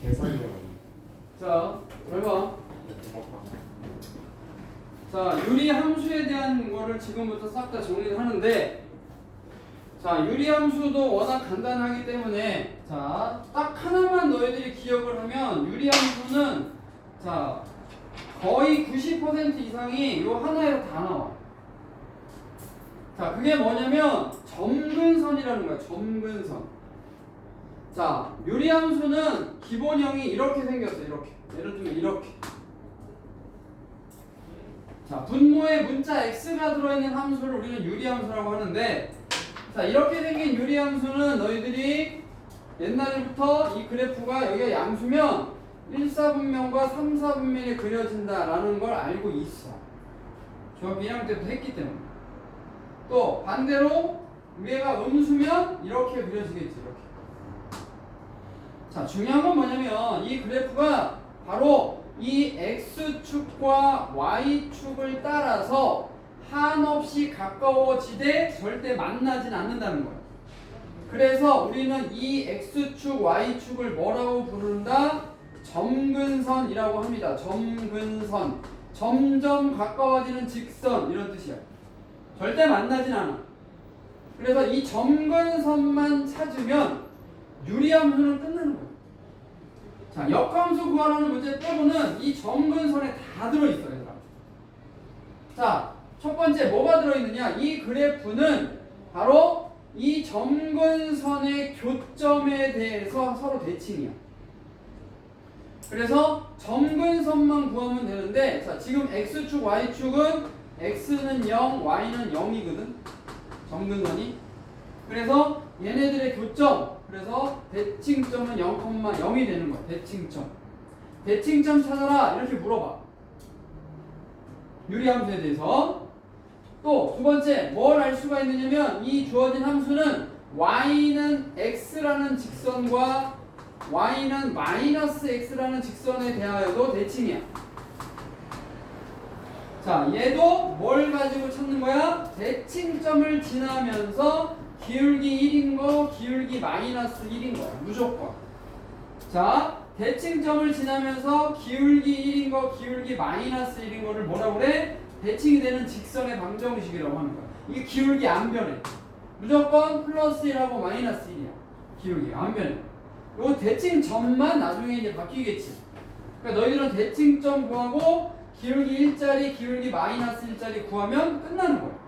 계산이 자, 잘 봐. 자, 유리 함수에 대한 거를 지금부터 싹 다 정리를 하는데 자, 유리 함수도 워낙 간단하기 때문에 자, 딱 하나만 너희들이 기억을 하면 유리 함수는 자, 거의 90% 이상이 요다 나와. 자, 그게 뭐냐면 점근선이라는 거야. 점근선. 자, 유리함수는 기본형이 이렇게 생겼어. 이렇게. 예를 들면 이렇게. 자, 분모에 문자 x가 들어있는 함수를 우리는 유리함수라고 하는데 자, 이렇게 생긴 유리함수는 너희들이 옛날부터 이 그래프가 여기가 양수면 1사분면과 3사분면이 그려진다라는 걸 알고 있어. 중학교 1학년 때부터 했기 때문에. 또 반대로 위에가 음수면 이렇게 그려지겠지. 이렇게. 자, 중요한 건 뭐냐면 이 그래프가 바로 이 x축과 y축을 따라서 한없이 가까워지되 절대 만나진 않는다는 거예요. 그래서 우리는 이 x축, y축을 뭐라고 부른다? 점근선이라고 합니다. 점근선. 점점 가까워지는 직선 이런 뜻이야. 절대 만나진 않아. 그래서 이 점근선만 찾으면 유리함수는 끝나는 거예요. 자, 역함수 구하라는 문제 빼고는 이 점근선에 다 들어있어요, 얘들아. 자, 첫 번째 뭐가 들어있느냐? 이 그래프는 바로 이 점근선의 교점에 대해서 서로 대칭이야. 그래서 점근선만 구하면 되는데, 자, 지금 x축, y축은 x는 0, y는 0이거든. 점근선이. 그래서 얘네들의 교점, 그래서 대칭점은 0,0이 되는 거야. 대칭점. 대칭점 찾아라. 이렇게 물어봐. 유리함수에 대해서. 또 두 번째 뭘 알 수가 있느냐면 이 주어진 함수는 y는 x라는 직선과 y는 마이너스 x라는 직선에 대하여도 대칭이야. 자, 얘도 뭘 가지고 찾는 거야? 대칭점을 지나면서 기울기 1인 거, 기울기 마이너스 1인 거야. 무조건. 자, 대칭점을 지나면서 기울기 1인 거, 기울기 마이너스 1인 거를 뭐라고 그래? 대칭이 되는 직선의 방정식이라고 하는 거야. 이게 기울기 안 변해. 무조건 플러스 1하고 마이너스 1이야. 기울기 안 변해. 요 대칭점만 나중에 이제 바뀌겠지. 그러니까 너희들은 대칭점 구하고 기울기 1짜리, 기울기 마이너스 1짜리 구하면 끝나는 거야.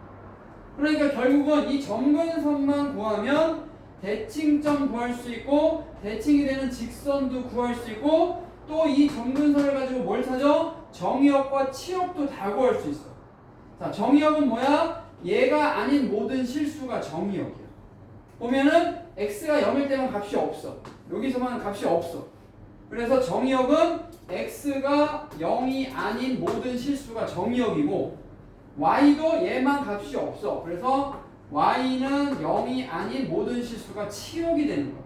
그러니까 결국은 이 점근선만 구하면 대칭점 구할 수 있고 대칭이 되는 직선도 구할 수 있고 또 이 점근선을 가지고 뭘 찾아? 정의역과 치역도 다 구할 수 있어. 자, 정의역은 뭐야? 얘가 아닌 모든 실수가 정의역이야. 보면은 x가 0일 때만 값이 없어. 여기서만 값이 없어. 그래서 정의역은 x가 0이 아닌 모든 실수가 정의역이고 y도 얘만 값이 없어. 그래서 y는 0이 아닌 모든 실수가 치역이 되는 거야.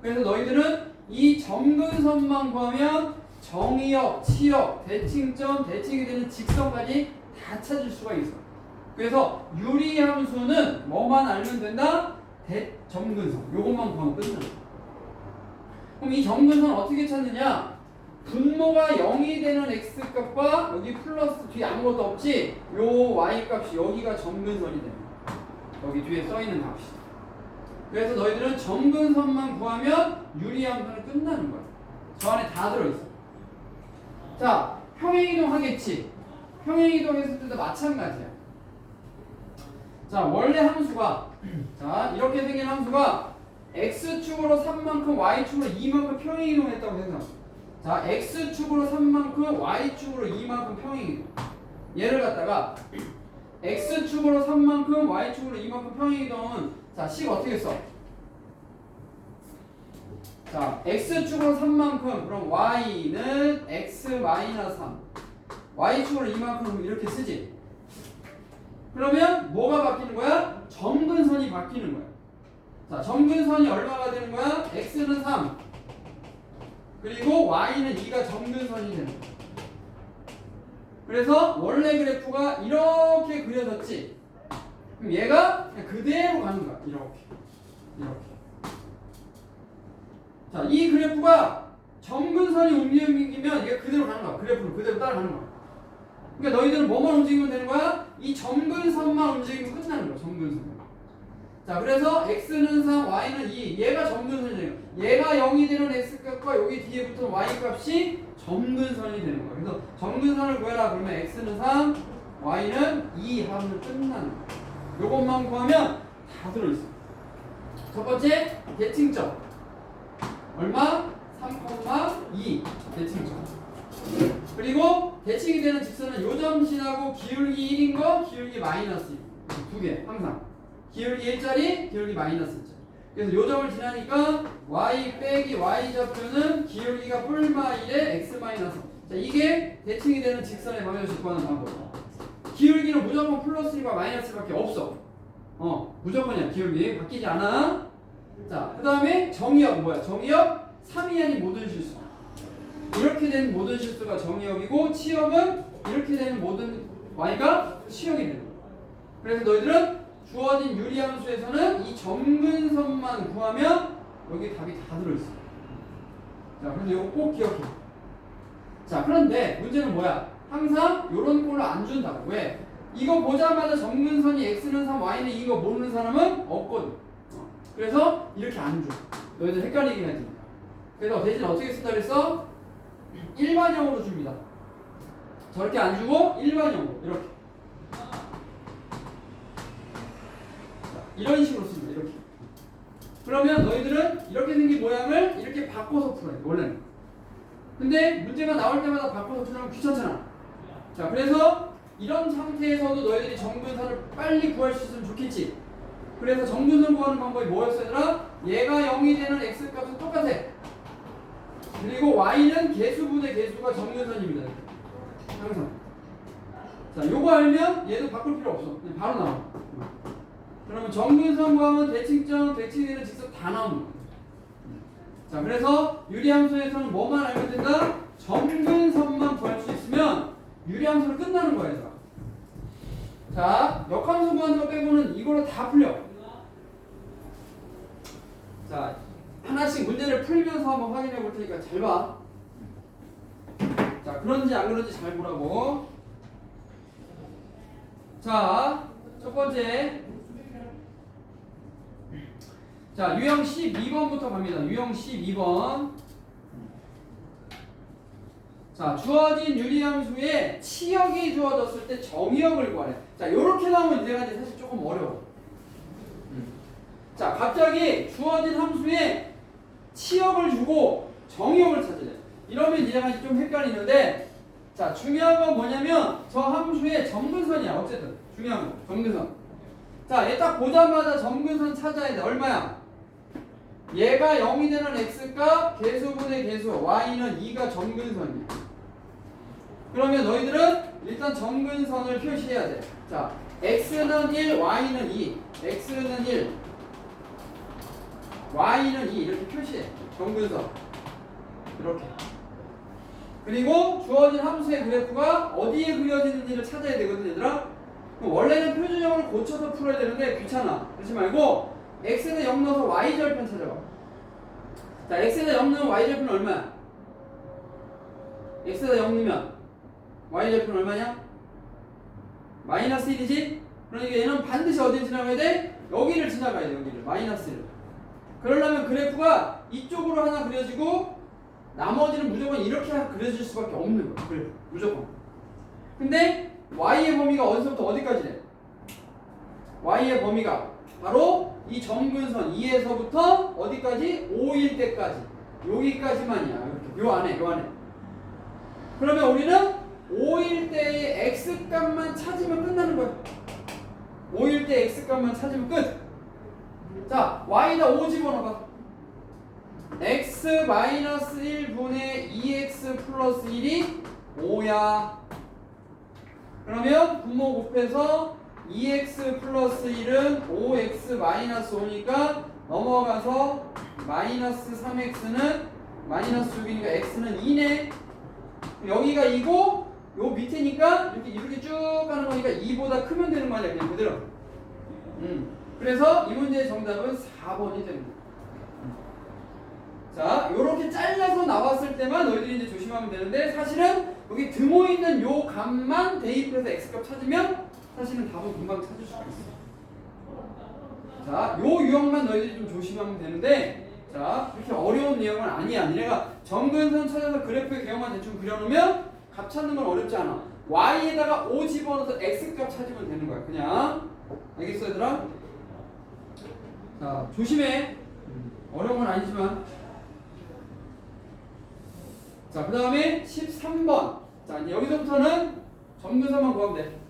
그래서 너희들은 이 점근선만 구하면 정의역, 치역, 대칭점, 대칭이 되는 직선까지 다 찾을 수가 있어. 그래서 유리함수는 뭐만 알면 된다? 대 점근선. 요것만 구하면 끝나. 그럼 이 점근선 어떻게 찾느냐? 분모가 0이 되는 x값과 여기 플러스 뒤에 아무것도 없지? 요 y값이 여기가 점근선이 됩니다. 여기 뒤에 써있는 값이. 그래서 너희들은 점근선만 구하면 유리함수는 끝나는 거야. 저 안에 다 들어있어. 자, 평행이동 하겠지? 평행이동 했을 때도 마찬가지야. 자, 원래 함수가 자, 이렇게 생긴 함수가 x축으로 3만큼 y축으로 2만큼 평행이동했다고 생각. 자, x축으로 3만큼 y축으로 2만큼 평행이동. 얘를 갖다가 x축으로 3만큼 y축으로 2만큼 평행이동은 자, 식 어떻게 써? 자, x축으로 3만큼 그럼 y는 x 마이너스 3 y축으로 2만큼 이렇게 쓰지 그러면 뭐가 바뀌는 거야? 점근선이 바뀌는 거야 자, 점근선이 얼마가 되는 거야? x는 3 그리고 y는 2가 점근선이 되는 거야 그래서 원래 그래프가 이렇게 그려졌지 그럼 얘가 그대로 가는 거야 이렇게 이렇게 자, 이 그래프가 점근선이 움직이면 얘가 그대로 가는 거야. 그래프를 그대로 따라가는 거야. 그러니까 너희들은 뭐만 움직이면 되는 거야? 이 점근선만 움직이면 끝나는 거야. 점근선. 자, 그래서 x는 3, y는 2. 얘가 점근선이에요. 얘가 0이 되는 x값과 여기 뒤에 붙은 y값이 점근선이 되는 거야. 그래서 점근선을 구해라 그러면 x는 3, y는 2 하면 끝나는 거야. 요것만 구하면 다 들어있어. 첫 번째 대칭점. 얼마? 3,2 대칭점. 그리고 대칭이 되는 직선은 요점 지나고 기울기 1인 거, 기울기 마이너스 1. 두 개, 항상. 기울기 1짜리, 기울기 마이너스 1짜리. 그래서 요점을 지나니까 y 빼기 y 좌표는 기울기가 뿔마 1에 x 마이너스. 자, 이게 대칭이 되는 직선의 방정식 구하는 방법이야. 기울기는 무조건 플러스 1과 마이너스 1밖에 없어. 어, 무조건이야. 기울기 바뀌지 않아. 자, 그 다음에 정의역 뭐야? 정의역 3이 아닌 모든 실수. 이렇게 된 모든 실수가 정의역이고 치역은 이렇게 되는 모든 y가 치역이 되는 거야. 그래서 너희들은 주어진 유리함수에서는 이 점근선만 구하면 여기 답이 다 들어있어. 자, 그래서 이거 꼭 기억해. 자, 그런데 문제는 뭐야? 항상 이런 꼴로 안 준다고. 왜? 이거 보자마자 점근선이 x는 3, y는 2인 거 모르는 사람은 없거든. 어. 그래서 이렇게 안 줘. 너희들 헷갈리게 하지. 그래서 대신 어떻게 쓴다 그랬어? 일반형으로 줍니다. 저렇게 안 주고 일반형으로 이렇게. 자, 이런 식으로 씁니다. 이렇게. 그러면 너희들은 이렇게 생긴 모양을 이렇게 바꿔서 풀어야 돼. 원래는. 근데 문제가 나올 때마다 바꿔서 풀면 귀찮잖아. 자, 그래서 이런 상태에서도 너희들이 정근선을 빨리 구할 수 있으면 좋겠지. 그래서 정근선 구하는 방법이 뭐였어, 얘들아? 얘가 0이 되는 x값은 똑같아. 그리고 y는 개수분의 개수가 정근선입니다. 항상. 자, 요거 알면 얘도 바꿀 필요 없어. 바로 나와. 그러면 정근선 구하면 대칭점, 대칭되는 직선 다 거야. 자, 그래서 유리함수에서는 뭐만 알면 된다? 정근선만 구할 수 있으면 유리함수로 끝나는 얘들아. 자, 역함수 구하는 거 빼고는 이걸로 다 풀려. 자, 하나씩 문제를 풀면서 한번 확인해 볼 테니까 잘 봐. 자, 그런지 안 그런지 잘 보라고. 자, 첫 번째. 자, 유형 12번부터 갑니다. 유형 12번. 자, 주어진 유리함수에 치역이 주어졌을 때 정의역을 구하래. 자, 요렇게 나오면 이제가 이제 사실 조금 어려워. 음. 자, 갑자기 주어진 함수에 치역을 주고 정의역을 찾으래. 이러면 이제가 이제 좀 헷갈리는데, 자, 중요한 건 뭐냐면 저 함수의 점근선이야. 어쨌든 중요한 건 점근선. 자, 얘 딱 보자마자 점근선 찾아야 돼. 얼마야? 얘가 0이 되는 x값 개수분의 개수 y는 2가 점근선이야. 그러면 너희들은 일단 점근선을 표시해야 돼. 자, x는 1, y는 2. x는 1, y는 2 이렇게 표시해. 점근선. 이렇게. 그리고 주어진 함수의 그래프가 어디에 그려지는지를 찾아야 되거든, 얘들아. 원래는 표준형을 고쳐서 풀어야 되는데 귀찮아. 그렇지 말고 x는 0 넣어서 y 절편 찾아봐. 자, x에다 0 넣으면 y 절편은 얼마야? x에다 0 넣으면 y 절편은 얼마냐? 마이너스 1이지? 그러니까 얘는 반드시 어디를 지나가야 돼? 여기를 지나가야 돼, 여기를. 마이너스 1을. 그러려면 그래프가 이쪽으로 하나 그려지고 나머지는 무조건 이렇게 그려질 수밖에 없는 거야. 그래프. 무조건. 근데 y의 범위가 어디서부터 어디까지래? y의 범위가 바로 이 점근선 2에서부터 어디까지? 5일 때까지. 여기까지만이야. 이렇게. 요 안에, 요 안에. 그러면 우리는 5일 때의 x 값만 찾으면 끝나는 거야. 5일 때 x 값만 찾으면 끝. 자, y다 5 집어넣어봐. x 마이너스 1분의 2x 플러스 1이 5야. 그러면 분모 곱해서 2x 플러스 1은 5x 마이너스 5니까 넘어가서 마이너스 3x는 마이너스 6이니까 x는 2네. 여기가 2고 요 밑에니까 이렇게 이렇게 쭉 가는 거니까 2보다 크면 되는 거 아니야 그냥 그대로. 음. 그래서 이 문제의 정답은 4번이 됩니다. 자, 요렇게 잘라서 나왔을 때만 너희들이 이제 조심하면 되는데 사실은 여기 드모 있는 요 값만 대입해서 x값 찾으면 사실은 답은 금방 찾을 수가 있어. 자, 요 유형만 너희들이 좀 조심하면 되는데 자, 그렇게 어려운 내용은 아니야. 니네가 정근선 찾아서 그래프의 개형만 대충 그려놓으면 값 찾는 건 어렵지 않아. y에다가 5 집어넣어서 x값 찾으면 되는 거야. 그냥 알겠어, 얘들아? 자, 조심해. 어려운 건 아니지만. 자, 그 다음에 13번. 자, 이제 여기서부터는 정근선만 구하면 돼.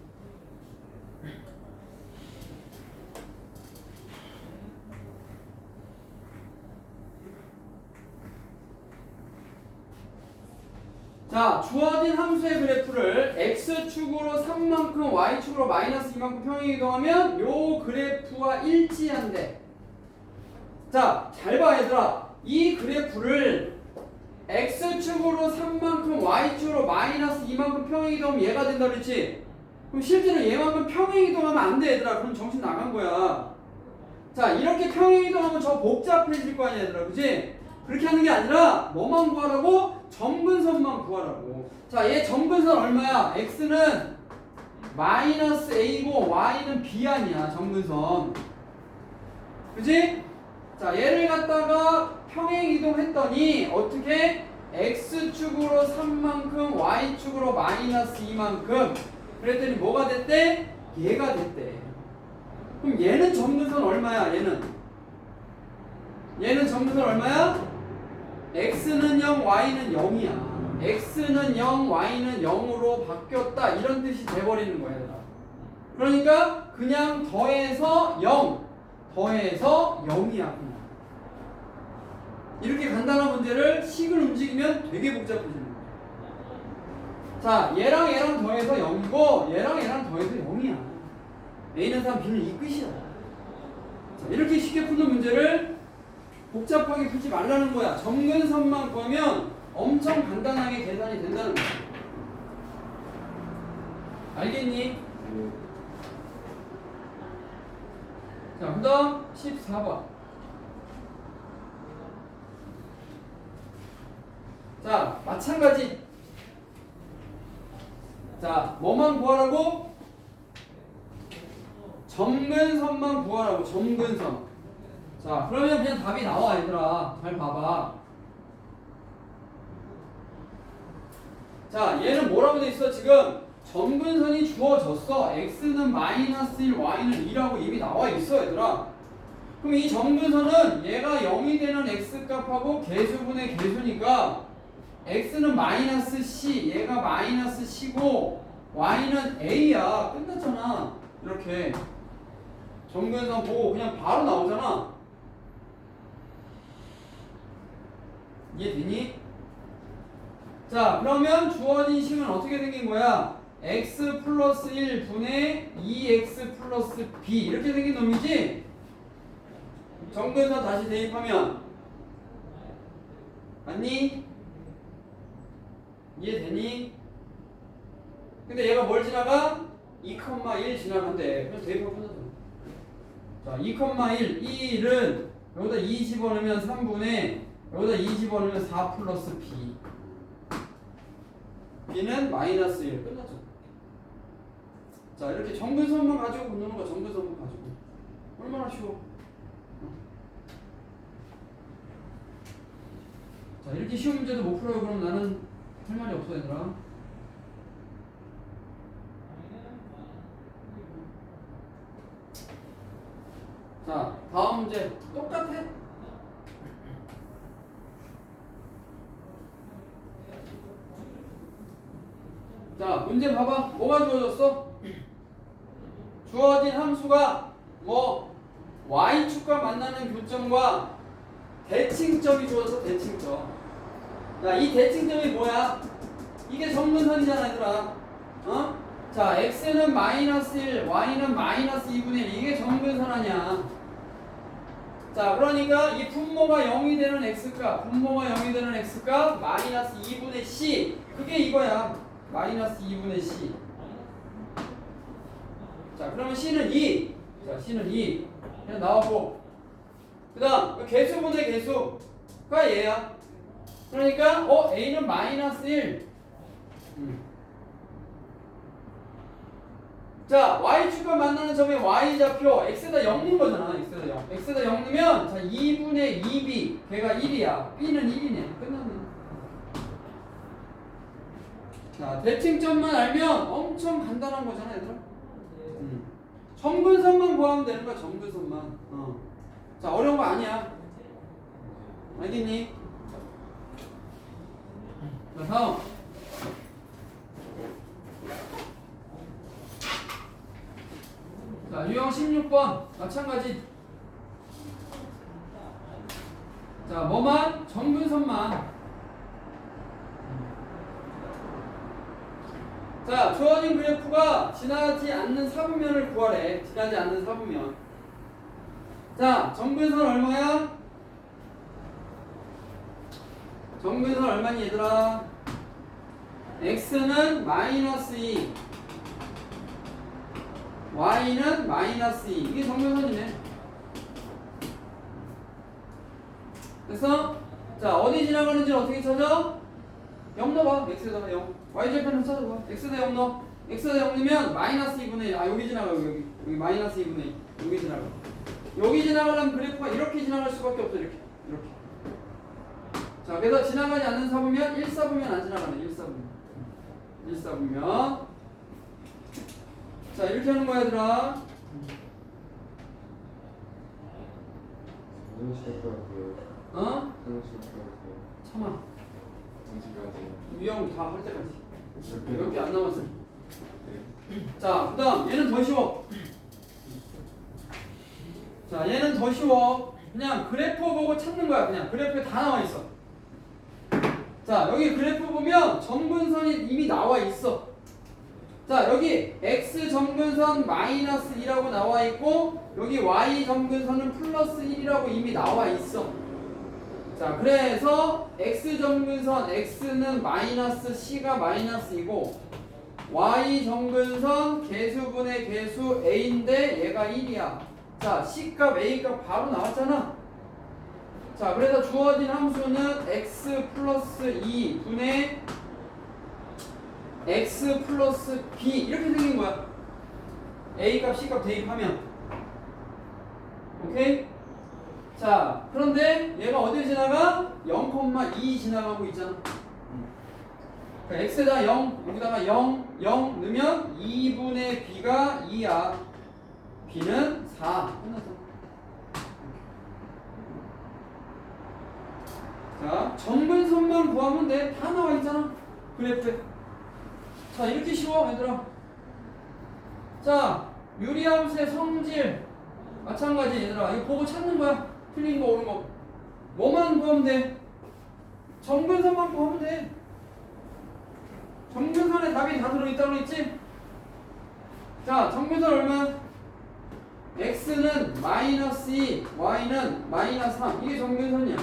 자, 주어진 함수의 그래프를 x축으로 3만큼 y축으로 마이너스 2만큼 평행 이동하면 요 그래프와 일치한대. 자, 잘 봐, 얘들아. 이 그래프를 x축으로 3만큼 y축으로 마이너스 2만큼 평행 이동하면 얘가 된다 그랬지? 그럼 실제로 얘만큼 평행 이동하면 안 돼, 얘들아. 그럼 정신 나간 거야. 자, 이렇게 평행 이동하면 저 복잡해질 거 아니야, 얘들아. 그지? 그렇게 하는 게 아니라 뭐만 구하라고? 정근선만 구하라고. 자, 얘 정근선 얼마야? x는 마이너스 a고 y는 b 아니야, 정근선. 그지? 자, 얘를 갖다가 평행 이동했더니 어떻게 x축으로 3만큼 y축으로 마이너스 2만큼 그랬더니 뭐가 됐대? 얘가 됐대. 그럼 얘는 정근선 얼마야? 얘는 얘는 정근선 얼마야? X는 0, y는 0이야. x는 0, y는 0으로 바뀌었다. 이런 뜻이 돼버리는 거야, 얘들아. 그러니까 그냥 더해서 0, 더해서 0이야. 그냥. 이렇게 간단한 문제를 식을 움직이면 되게 복잡해지는 거야. 자, 얘랑 얘랑 더해서 0이고 얘랑 얘랑 더해서 0이야. A는 3, B는 이 끝이야. 자, 이렇게 쉽게 푸는 문제를 복잡하게 풀지 말라는 거야. 정근선만 구하면 엄청 간단하게 계산이 된다는 거야. 알겠니? 자, 그 다음 14번. 자, 마찬가지. 자, 뭐만 구하라고? 점근선만 구하라고, 점근선. 자, 그러면 그냥 답이 나와, 얘들아. 잘 봐봐. 자, 얘는 뭐라고 돼 있어, 지금? 점근선이 주어졌어. x는 마이너스 1, y는 2라고 이미 나와 있어, 얘들아. 그럼 이 점근선은 얘가 0이 되는 x값하고 개수분의 개수니까 x는 마이너스 c, 얘가 마이너스 c고 y는 a야. 끝났잖아. 이렇게. 점근선 보고 그냥 바로 나오잖아. 이해되니? 자, 그러면 주어진 식은 어떻게 생긴 거야? x 플러스 1 분의 2x 플러스 b 이렇게 생긴 놈이지? 정근선 다시 대입하면 맞니? 이해되니? 근데 얘가 뭘 지나가? 2,1 지나간대. 그래서 대입하면 끝나잖아. 자, 2,1 1은 여기다 2 집어넣으면 3분의 여기다 2 집어넣으면 4 플러스 b b는 마이너스 1 끝났죠. 자 이렇게 정근선만 가지고 붙는 거 정근선만 가지고 얼마나 쉬워. 자 이렇게 쉬운 문제도 못 풀어요 그럼 나는 할 말이 없어 얘들아. 자 다음 문제 똑같아. 자, 문제 봐봐. 뭐가 주어졌어? 주어진 함수가 뭐 y축과 만나는 교점과 대칭점이 주어졌어. 대칭점. 야, 이 대칭점이 뭐야? 이게 정근선이잖아, 얘들아. 어? 자, x는 마이너스 1, y는 마이너스 2분의 1. 이게 정근선 아니야. 자, 그러니까 이 분모가 0이 되는 x값, 분모가 0이 되는 x값 마이너스 2분의 c. 그게 이거야. 마이너스 2분의 c. 자, 그러면 c는 2. 자, c는 2. 그냥 나오고. 그 다음, 개수 분의 개수. 가 얘야. 그러니까 어 a는 마이너스 1. 음. 자 y축과 만나는 점의 y좌표 x에다 0 넣은 거잖아 x에다 0 x에다 0 넣으면 자 2분의 2b 걔가 1이야 b는 1이네 끝났네 자 대칭점만 알면 엄청 간단한 거잖아 얘들아. 음. 정근선만 구하면 되는 거야 정근선만. 어. 자 어려운 거 아니야. 알겠니? 자 다음. 자 유형 16번 마찬가지. 자 뭐만? 정근선만 자 주어진 그래프가 지나지 않는 사분면을 구하래. 지나지 않는 사분면. 자 정근선 얼마야? 정근선 얼마니 얘들아? x는 마이너스 2 y는 마이너스 2 이게 정근선이네. 그래서 자 어디 지나가는지 어떻게 찾아? 0 넣어봐. X에다가 0 y절편을 찾아봐 x에다 0 넣어 x에다 0 넣으면 마이너스 2분의 1. 아 여기 지나가 여기 여기. 여기 마이너스 2분의 1 여기 지나가 여기 지나가려면 그래프가 이렇게 지나갈 수밖에 없어 이렇게. 이렇게. 자 그래서 지나가지 않는 사보면 1 사보면 안 지나가네 1 사보면. 1 사보면. 자 이렇게 하는 거야 얘들아. 어? 참아. 유형 다할 때까지 개 안 남았어 네. 자, 그 다음 얘는 더 쉬워. 자, 얘는 더 쉬워. 그냥 그래프 보고 찾는 거야. 그냥 그래프에 다 나와 있어. 자, 여기 그래프 보면 정근선이 이미 나와 있어. 자, 여기 x 정근선 마이너스 2라고 나와 있고 여기 y 정근선은 플러스 1이라고 이미 나와 있어. 자, 그래서 x 정근선 x는 마이너스 c가 마이너스이고 y 정근선 개수분의 개수 a인데 얘가 1이야. 자, c값 a값 바로 나왔잖아. 자, 그래서 주어진 함수는 x 플러스 2 분의 x 플러스 b 이렇게 생긴 거야. a값 c값 대입하면. 오케이? 자, 그런데 얘가 어딜 지나가? 0,2 지나가고 있잖아. 그러니까 x에다 0, 여기다가 0, 0 넣으면 2분의 b가 2야. b는 4. 끝났어. 자, 정근선만 구하면 돼. 다 나와 있잖아. 그래프에. 자, 이렇게 쉬워, 얘들아. 자, 유리함수의 성질. 마찬가지, 얘들아. 이거 보고 찾는 거야. 틀린 거, 옳은 거. 뭐만 구하면 돼? 정근선만 구하면 돼. 정근선에 답이 다 들어있다고 했지? 자, 정근선 얼마? x는 마이너스 2, y는 마이너스 3. 이게 정근선이야.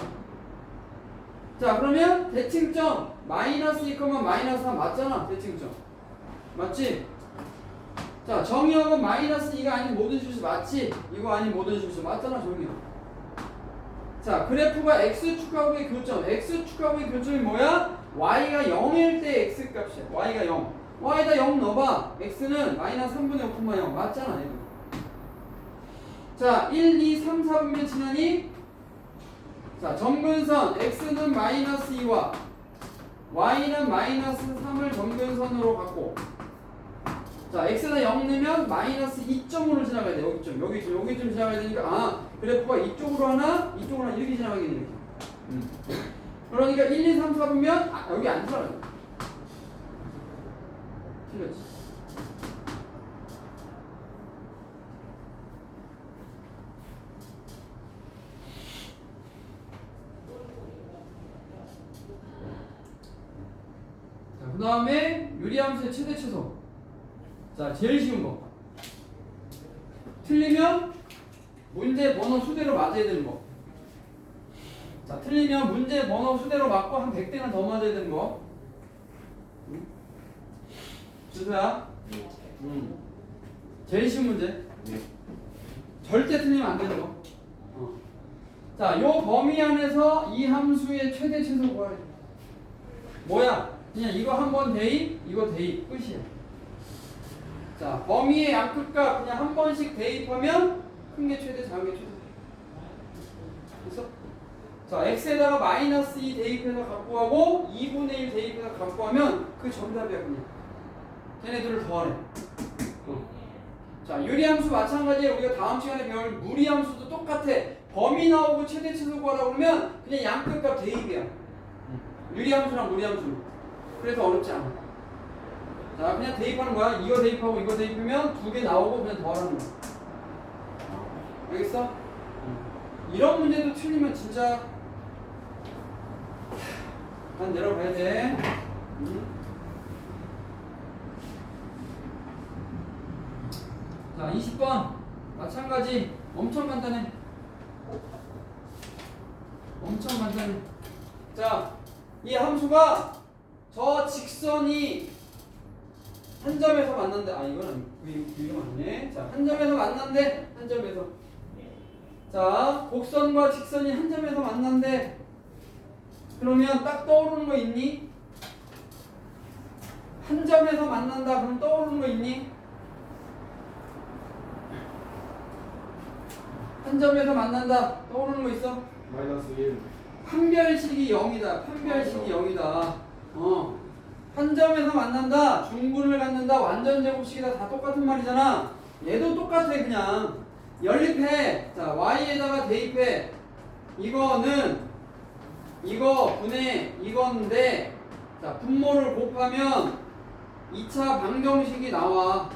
자, 그러면 대칭점 마이너스 2, 마이너스 3 맞잖아. 대칭점. 맞지? 자, 정의역은 마이너스 2가 아닌 모든 실수 맞지? 이거 아닌 모든 실수 맞잖아, 정의역. 자, 그래프가 x축하고의 교점. x축하고의 교점이 뭐야? y가 0일 때 x 값이야. y가 0. y에다 0 넣어봐. x는 마이너스 3분의 5, 0 맞잖아, 이거. 자, 1, 2, 3, 4분면 지나니? 자, 정근선 x는 마이너스 2와 y는 마이너스 3을 정근선으로 갖고 자, x에다 0 넣으면 마이너스 2점으로 지나가야 돼. 여기쯤, 여기쯤, 여기쯤 지나가야 되니까 아, 그래프가 이쪽으로 하나, 이쪽으로 하나 이렇게 지나가겠네. 이렇게. 음. 그러니까 1, 2, 3, 4 보면 아, 여기 안 지나가요. 틀렸지. 자, 그 다음에 유리함수의 최대 최소. 자, 제일 쉬운 거. 틀리면 문제 번호 수대로 맞아야 되는 거. 자, 틀리면 문제 번호 수대로 맞고 한 100대는 더 맞아야 되는 거. 응? 네. 응. 제일 쉬운 문제. 네. 절대 틀리면 안 되는 거. 어. 자, 요 범위 안에서 이 함수의 최대 최소 구하래. 뭐야? 그냥 이거 한 번 대입, 이거 대입 끝이야. 자, 범위의 양끝값 그냥 한 번씩 대입하면 큰 게 최대, 작은 게 최대. 됐어? 자, x에다가 마이너스 2 대입해서 갖고 하고 2분의 1 대입해서 갖고 하면 그 정답이야 그냥. 걔네들을 더하래. 어. 자, 유리함수 마찬가지에 우리가 다음 시간에 배울 무리함수도 똑같아. 범위 나오고 최대 최소 구하라고 그러면 그냥 양끝값 대입이야. 유리함수랑 무리함수. 그래서 어렵지 않아. 자, 그냥 대입하는 거야. 이거 대입하고 이거 대입하면 두 개 나오고 그냥 더하는 거야. 알겠어? 이런 문제도 틀리면 진짜 한 내려가야 돼. 음. 자, 20번 마찬가지 엄청 간단해. 엄청 간단해. 자, 이 함수가 저 직선이 한 점에서 만난데 아 이건 이거 맞네. 자, 한 점에서 만난데 한 점에서 자, 곡선과 직선이 한 점에서 만난데 그러면 딱 떠오르는 거 있니? 한 점에서 만난다 그럼 떠오르는 거 있니? 한 점에서 만난다 떠오르는 거 있어? 마이너스 1 판별식이 0이다. 판별식이 0이다. 어. 한 점에서 만난다. 중분을 갖는다. 완전 제곱식이다. 다 똑같은 말이잖아. 얘도 똑같아 그냥. 연립해. 자, y에다가 대입해. 이거는 이거 분의 이건데 자, 분모를 곱하면 2차 방정식이 나와.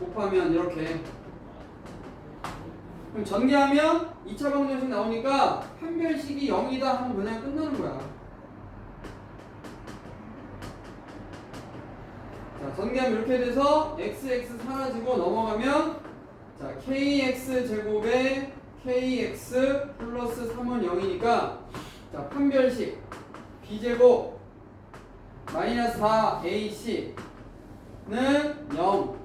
곱하면 이렇게. 그럼 전개하면 2차 방정식 나오니까 판별식이 0이다 하면 그냥 끝나는 거야. 자, 전개하면 이렇게 돼서 xx 사라지고 넘어가면 자, kx 제곱에 kx 플러스 3은 0이니까 자, 판별식 b제곱 마이너스 4ac는 0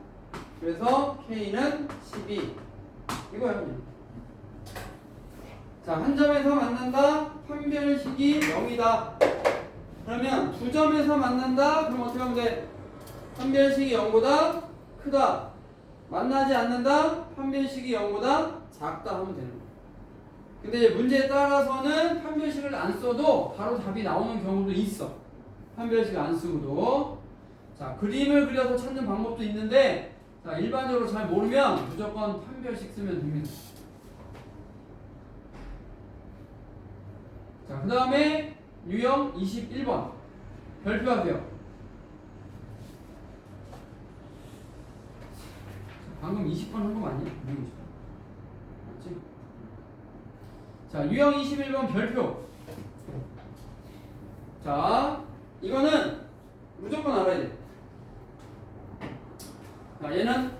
그래서 k는 12 이거야 그냥 자, 한 점에서 만난다. 판별식이 0이다. 그러면 두 점에서 만난다. 그럼 어떻게 하면 돼? 판별식이 0보다 크다. 만나지 않는다. 판별식이 0보다 작다 하면 되는 거야. 근데 문제에 따라서는 판별식을 안 써도 바로 답이 나오는 경우도 있어. 판별식 안 쓰고도. 자, 그림을 그려서 찾는 방법도 있는데, 자, 일반적으로 잘 모르면 무조건 판별식 쓰면 됩니다. 자, 그 다음에 유형 21번. 별표하세요. 방금 20번 한 거? 유형 20번. 맞지? 자, 유형 21번 별표. 자, 이거는 무조건 알아야 돼. 자, 얘는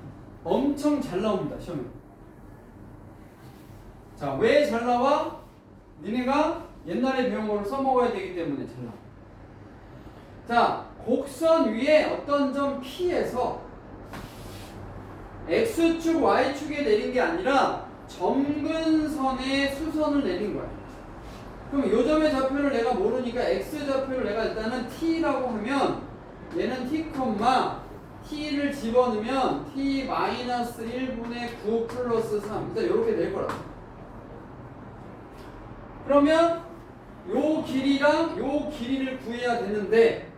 엄청 잘 나옵니다, 시험에. 자, 왜 잘 나와? 니네가 옛날에 배운 거를 써먹어야 되기 때문에 잘 나와. 자, 곡선 위에 어떤 점 P에서 X축, Y축에 내린 게 아니라 점근선에 수선을 내린 거야. 그럼 요 점의 좌표를 내가 모르니까 X 좌표를 내가 일단은 T라고 하면 얘는 T, T를 집어넣으면 T 마이너스 1분의 9 플러스 3 일단 이렇게 될 거라. 그러면 요 길이랑 요 길이를 구해야 되는데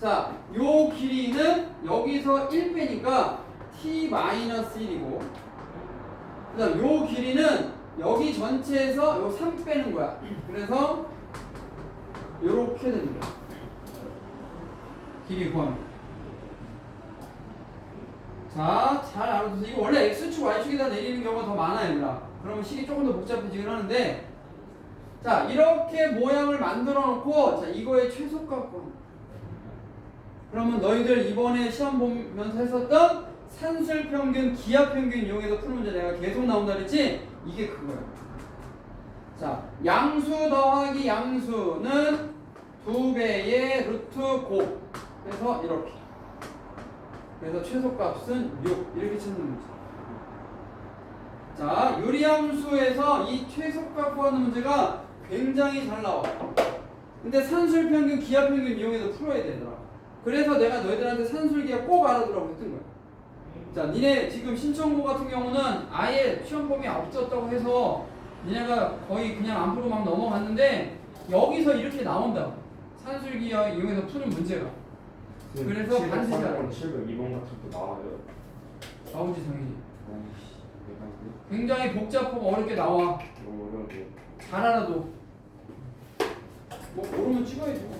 자, 요 길이는 여기서 1 빼니까 t 마이너스 1이고 그다음 요 길이는 여기 전체에서 요 3 빼는 거야. 그래서 요렇게 됩니다. 길이 구하면. 자, 잘 알아두세요. 이거 원래 x축, y축에다 내리는 경우가 더 많아요, 얘들아. 그러면 식이 조금 더 복잡해지긴 하는데 자, 이렇게 모양을 만들어 놓고 자, 이거의 최소값 구하는. 그러면 너희들 이번에 시험 보면서 했었던 산술 평균, 기하 평균 이용해서 푸는 문제 내가 계속 나온다 그랬지? 이게 그거야. 자, 양수 더하기 양수는 두 배의 루트 곱. 그래서 이렇게. 그래서 최소값은 6. 이렇게 찾는 문제. 자, 유리함수에서 이 최소값 구하는 문제가 굉장히 잘 나와. 근데 산술 평균, 기하 평균 이용해서 풀어야 되더라. 그래서 내가 너희들한테 산술 기하 꼭 알아두라고 했던 거야. 자, 니네 지금 신청고 같은 경우는 아예 시험 범위 없었다고 해서 니네가 거의 그냥 안 풀고 막 넘어갔는데 여기서 이렇게 나온다. 산술 기하 이용해서 푸는 문제가. 그래서 반드시 알아야 돼. 702번 같은 거 나와요. 나오지 당연히. 아이씨, 내가 그 굉장히 복잡하고 어렵게 나와. 너무 어려워. 잘 알아도. 뭐 모르면 찍어야지. 뭐.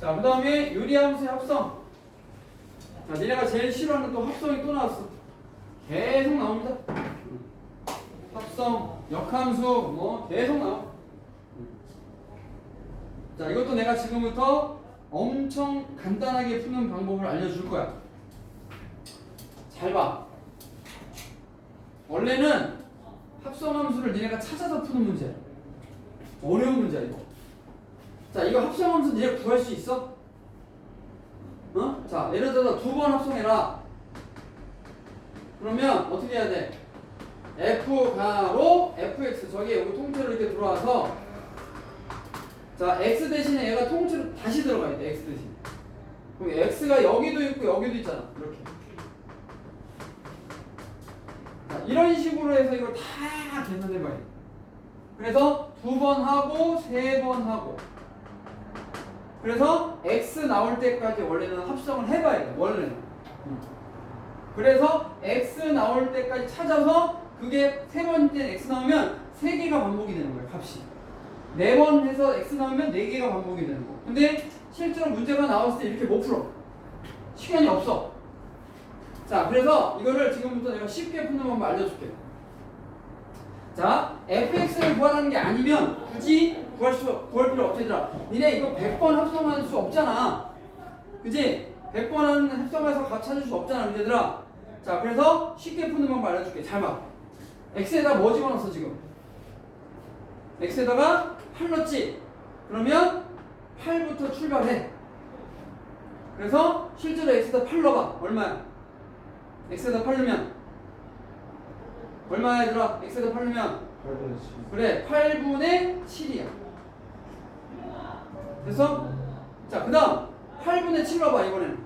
자, 그 다음에 유리함수의 합성. 자, 니네가 제일 싫어하는 또 합성이 또 나왔어. 계속 나옵니다. 합성, 역함수, 뭐 계속 나와. 자, 이것도 내가 지금부터 엄청 간단하게 푸는 방법을 알려줄 거야. 잘 봐. 원래는 합성함수를 니네가 찾아서 푸는 문제야. 어려운 문제야 이거. 자 이거 합성함수 니네 구할 수 있어? 어? 자 예를 들어서 두 번 합성해라. 그러면 어떻게 해야 돼? f 가로 fx 저기 여기 통째로 이렇게 들어와서 자 x 대신에 얘가 통째로 다시 들어가야 돼 x 대신. 그럼 x가 여기도 있고 여기도 있잖아 이렇게. 자, 이런 식으로 해서 이걸 다 계산해 봐야 돼. 그래서 두 번 하고 세 번 하고. 그래서 x 나올 때까지 원래는 합성을 해봐야 돼. 원래는. 음. 그래서 x 나올 때까지 찾아서 그게 세 번째 x 나오면 세 개가 반복이 되는 거야 값이. 네 번 해서 x 나오면 네 개가 반복이 되는 거. 근데 실제로 문제가 나왔을 때 이렇게 못 풀어. 시간이 없어. 자, 그래서 이거를 지금부터 내가 쉽게 푸는 방법 알려줄게. 자, fx를 구하라는 게 아니면 굳이 구할 수 구할 필요 없지 얘들아. 니네 이거 100번 합성할 수 없잖아. 그지? 100번 하는 합성해서 값 찾을 수 없잖아, 우리 얘들아. 자, 그래서 쉽게 푸는 방법 알려줄게. 잘 봐. x에다 뭐 집어넣었어 지금? x에다가 8 넣었지? 그러면 8부터 출발해. 그래서 실제로 x에다 8 넣어봐. 얼마야? x에다 8 넣으면 얼마야 얘들아? x에다 8 넣으면 8분의 7. 그래 8분의 7이야 됐어? 자 그 다음 8분의 7 넣어봐 이번에는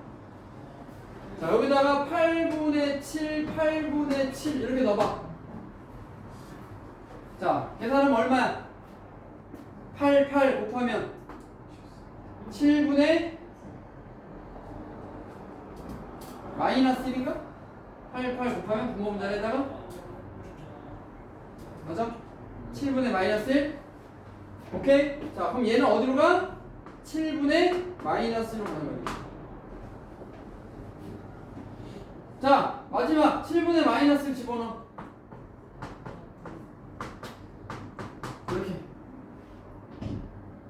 자 여기다가 8분의 7 8분의 7 이렇게 넣어봐 자 계산하면 얼마야? 8 8 곱하면 7분의 마이너스 1인가? 8 8 곱하면 분모 자리에다가 맞아? 7분의 마이너스 1 오케이? 자 그럼 얘는 어디로 가? 7분의 마이너스 1로 가는 거야 자 마지막 7분의 마이너스 1 집어넣어